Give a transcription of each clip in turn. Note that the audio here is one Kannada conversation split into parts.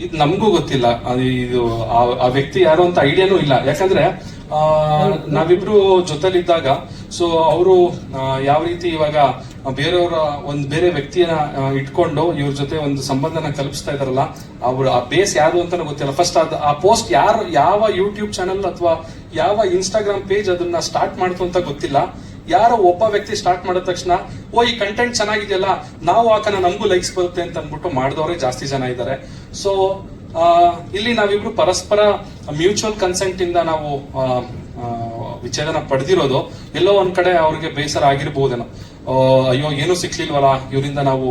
ಇದು ನಮಗೂ ಗೊತ್ತಿಲ್ಲ. ಇದು ಆ- ವ್ಯಕ್ತಿ ಯಾರು ಅಂತ ಐಡಿಯಾನೂ ಇಲ್ಲ. ಯಾಕಂದ್ರೆ ನಾವಿಬ್ರು ಜೊತೆಲಿದ್ದಾಗ ಸೊ ಅವರು ಯಾವ ರೀತಿ ಇವಾಗ ಬೇರೆಯವರ ಒಂದು ಬೇರೆ ವ್ಯಕ್ತಿಯನ್ನ ಇಟ್ಕೊಂಡು ಇವ್ರ ಜೊತೆ ಒಂದು ಸಂಬಂಧನ ಕಲ್ಪಿಸ್ತಾ ಇದಾರಲ್ಲ ಅವ್ರ ಆ ಬೇಸ್ ಯಾರು ಅಂತ ಗೊತ್ತಿಲ್ಲ. ಫಸ್ಟ್ ಅದು, ಆ ಪೋಸ್ಟ್ ಯಾರು, ಯಾವ ಯೂಟ್ಯೂಬ್ ಚಾನಲ್ ಅಥವಾ ಯಾವ ಇನ್ಸ್ಟಾಗ್ರಾಮ್ ಪೇಜ್ ಅದನ್ನ ಸ್ಟಾರ್ಟ್ ಮಾಡ್ತು ಅಂತ ಗೊತ್ತಿಲ್ಲ. ಯಾರೋ ಒಬ್ಬ ವ್ಯಕ್ತಿ ಸ್ಟಾರ್ಟ್ ಮಾಡಿದ ತಕ್ಷಣ, ಓ, ಈ ಕಂಟೆಂಟ್ ಚೆನ್ನಾಗಿದೆಯಲ್ಲ, ನಾವು ಹಾಕೋಣ ನಮಗೂ ಲೈಕ್ಸ್ ಬರುತ್ತೆ ಅಂತ ಅಂದ್ಬಿಟ್ಟು ಮಾಡಿದವರೇ ಜಾಸ್ತಿ ಜನ ಇದ್ದಾರೆ. ಸೊ ಇಲ್ಲಿ ನಾವಿಬ್ರು ಪರಸ್ಪರ ಮ್ಯೂಚುವಲ್ ಕನ್ಸೆಂಟ್ ಇಂದ ನಾವು ವಿಚ್ಛೇದನ ಪಡೆದಿರೋದು, ಎಲ್ಲೋ ಒಂದ್ ಕಡೆ ಅವ್ರಿಗೆ ಬೇಸರ ಆಗಿರ್ಬೋದೇನೋ. ಅಯ್ಯೋ, ಏನೂ ಸಿಕ್ಲಿಲ್ವಲ್ಲ, ಇವರಿಂದ ನಾವು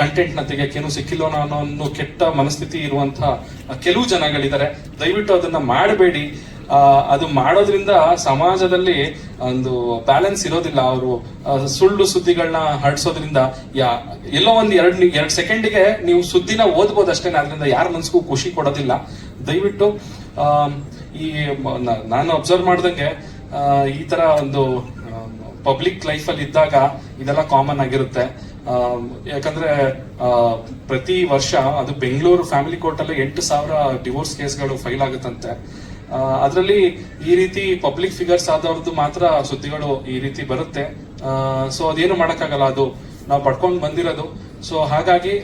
ಕಂಟೆಂಟ್ನ ಏನೂ ಸಿಕ್ಕಿಲ್ವೋ ಅನ್ನೋ ಕೆಟ್ಟ ಮನಸ್ಥಿತಿ ಇರುವಂತಹ ಕೆಲವು ಜನಗಳಿದ್ದಾರೆ. ದಯವಿಟ್ಟು ಅದನ್ನ ಮಾಡಬೇಡಿ. ಅದು ಮಾಡೋದ್ರಿಂದ ಸಮಾಜದಲ್ಲಿ ಒಂದು ಬ್ಯಾಲೆನ್ಸ್ ಇರೋದಿಲ್ಲ. ಅವರು ಸುಳ್ಳು ಸುದ್ದಿಗಳನ್ನ ಹರಡ್ಸೋದ್ರಿಂದ ಯಾ, ಎಲ್ಲೋ ಒಂದ್ ಎರಡ್ ಎರಡ್ ಸೆಕೆಂಡಿಗೆ ನೀವು ಸುದ್ದಿನ ಓದ್ಬೋದು ಅಷ್ಟೇ ಅದರಿಂದ ಯಾರ ಮನ್ಸಿಗೂ ಖುಷಿ ಕೊಡೋದಿಲ್ಲ. ದಯವಿಟ್ಟು ಈ ನಾನು ಅಬ್ಸರ್ವ್ ಮಾಡ್ದಂಗೆ ಈ ತರ ಒಂದು ಪಬ್ಲಿಕ್ ಲೈಫ್ ಅಲ್ಲಿ ಇದ್ದಾಗ ಇದೆಲ್ಲ ಕಾಮನ್ ಆಗಿರುತ್ತೆ. ಯಾಕಂದ್ರೆ ಪ್ರತಿ ವರ್ಷ ಅದು ಬೆಂಗಳೂರು ಫ್ಯಾಮಿಲಿ ಕೋರ್ಟ್ ಅಲ್ಲಿ ಎಂಟು ಸಾವಿರ ಡಿವೋರ್ಸ್ ಕೇಸ್ಗಳು ಫೈಲ್ ಆಗುತ್ತಂತೆ. ಅದರಲ್ಲಿ ಈ ರೀತಿ ಪಬ್ಲಿಕ್ ಫಿಗರ್ಸ್ ಆದವ್ರದ್ದು ಮಾತ್ರ ಸುದ್ದಿಗಳು ಈ ರೀತಿ ಬರುತ್ತೆ. ಸೊ ಅದೇನು ಮಾಡೋಕ್ಕಾಗಲ್ಲ ಅದು. ನಾವು ಪಡ್ಕೊಂಡು ಬಂದಿರೋದು. ಸೊ ಹಾಗಾಗಿ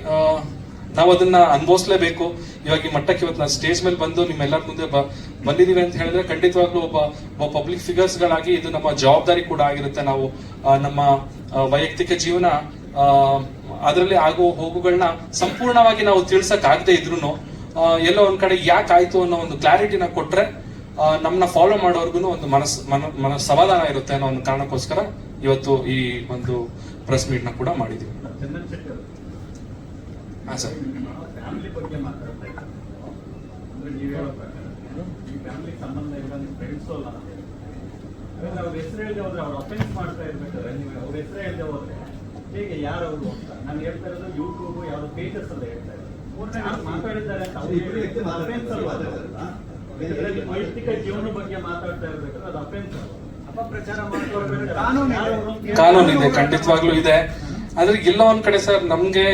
ನಾವು ಅದನ್ನ ಅನುಭವಿಸ್ಲೇಬೇಕು. ಇವಾಗ ಈ ಮಟ್ಟಕ್ಕೆ ಇವತ್ತು ನಾನು ಸ್ಟೇಜ್ ಮೇಲೆ ಬಂದು ನಿಮ್ಮೆಲ್ಲರ ಮುಂದೆ ಬ- ಬಂದಿದೀವಿ ಅಂತ ಹೇಳಿದ್ರೆ ಖಂಡಿತವಾಗ್ಲೂ ಒಬ್ಬ ಒಬ್ಬ ಪಬ್ಲಿಕ್ ಫಿಗರ್ಸ್ ಗಳಾಗಿ ಇದು ನಮ್ಮ ಜವಾಬ್ದಾರಿ ಕೂಡ ಆಗಿರುತ್ತೆ ನಾವು ನಮ್ಮ ವೈಯಕ್ತಿಕ ಜೀವನ ಅದರಲ್ಲಿ ಆಗೋ ಹೋಗುಗಳನ್ನ ಸಂಪೂರ್ಣವಾಗಿ ನಾವು ತಿಳ್ಸಕ್ ಆಗದೆ ಇದ್ರು ಎಲ್ಲೋ ಒಂದ್ ಕಡೆ ಯಾಕೆ ಆಯ್ತು ಅನ್ನೋ ಒಂದು ಕ್ಲಾರಿಟಿನ ಕೊಟ್ರೆ ನಮ್ಮನ್ನ ಫಾಲೋ ಮಾಡೋರ್ಗು ಒಂದು ಮನಸ್ ಮನ ಸಮಾಧಾನ ಇರುತ್ತೆ ಅನ್ನೋ ಒಂದು ಕಾರಣಕ್ಕೋಸ್ಕರ ಇವತ್ತು ಈ ಒಂದು ಪ್ರೆಸ್ ಮೀಟ್ನ ಕೂಡ ಮಾಡಿದೀವಿ. ಹಾ ಸರ್. ಫ್ಯಾಮಿಲಿ ಬಗ್ಗೆ ಮಾತಾಡ್ತಾ ಇದ್ದಾರೆ ಅಂದ್ರೆ ನೀವು ಹೇಳೋ ಪ್ರಕಾರ ಈ ಫ್ಯಾಮಿಲಿ ಸಂಬಂಧ ಇಲ್ಲ ನೀವು ಫ್ರೆಂಡ್ಸ್ ಅಲ್ಲ ಅಂತ ಹೇಳಿ. ಹಾಗಾದ್ರೆ ಅವ್ರ ಹೆಸರು ಹೇಳದೆ ಹೋದ್ರೆ ಅವ್ರು ಅಫೆನ್ಸ್ ಮಾಡ್ತಾ ಇರ್ಬೇಕಾದ್ರೆ ನೀವು ಅವ್ರ ಹೆಸರು ಹೇಳದೆ ಹೋದ್ರೆ ಹೇಗೆ ಯಾರು ಅಂತ? ನಾನು ಹೇಳ್ತಾ ಇರೋದು ಯೂಟ್ಯೂಬ್ ಯಾವ್ದು ಪೇಜಸ್ ಅಂತ ಹೇಳ್ತಾ ಕಾನೂನು ಇದೆ ಖಂಡಿತವಾಗ್ಲೂ ಇದೆ. ಆದ್ರೆ ಇಲ್ಲ ಒಂದ್ ಕಡೆ ಸರ್, ನಮ್ಗೆ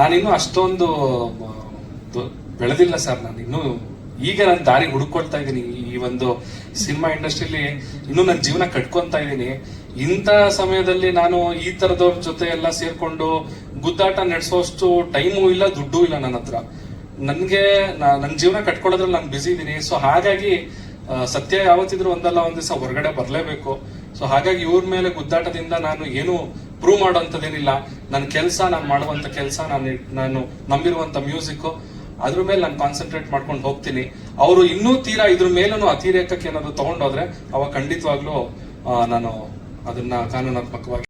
ನಾನಿನ್ನೂ ಅಷ್ಟೊಂದು ಬೆಳೆದಿಲ್ಲ ಸರ್ ನಾನು. ಇನ್ನೂ ಈಗ ನಾನು ದಾರಿ ಹುಡುಕೊಳ್ತಾ ಇದ್ದೀನಿ. ಈ ಒಂದು ಸಿನಿಮಾ ಇಂಡಸ್ಟ್ರಿಲಿ ಇನ್ನೂ ನನ್ನ ಜೀವನ ಕಟ್ಕೊಂತ ಇದ್ದೀನಿ. ಇಂಥ ಸಮಯದಲ್ಲಿ ನಾನು ಈ ತರದವ್ರ ಜೊತೆ ಎಲ್ಲ ಸೇರ್ಕೊಂಡು ಗುದ್ದಾಟ ನಡೆಸೋಷ್ಟು ಟೈಮು ಇಲ್ಲ, ದುಡ್ಡು ಇಲ್ಲ ನನ್ನ ಹತ್ರ. ನನ್ಗೆ ನನ್ನ ಜೀವನ ಕಟ್ಕೊಳ್ಳೋದ್ರಲ್ಲಿ ನಾನು ಬ್ಯುಸಿ ಇದ್ದೀನಿ ಸೊ ಹಾಗಾಗಿ ಸತ್ಯ ಯಾವತ್ತಿದ್ರು ಒಂದಲ್ಲ, ಒಂದ್ ದಿವಸ ಹೊರಗಡೆ ಬರಲೇಬೇಕು. ಸೊ ಹಾಗಾಗಿ ಇವ್ರ ಮೇಲೆ ಗುದ್ದಾಟದಿಂದ ನಾನು ಏನು ಪ್ರೂವ್ ಮಾಡೋಂಥದ್ದೇನಿಲ್ಲ. ನನ್ನ ಕೆಲಸ, ನಾನು ಮಾಡುವಂತ ಕೆಲಸ, ನಾನು ನಾನು ನಂಬಿರುವಂತ ಮ್ಯೂಸಿಕ್ ಅದ್ರ ಮೇಲೆ ನಾನು ಕಾನ್ಸಂಟ್ರೇಟ್ ಮಾಡ್ಕೊಂಡು ಹೋಗ್ತೀನಿ. ಅವರು ಇನ್ನೂ ತೀರಾ ಇದ್ರ ಮೇಲೂ ಅತಿರೇಕಕ್ಕೆ ಏನಾದ್ರು ತಗೊಂಡೋದ್ರೆ ಅವಾಗ ಖಂಡಿತವಾಗ್ಲೂ ನಾನು ಅದನ್ನ ಕಾನೂನಾತ್ಮಕವಾಗಿ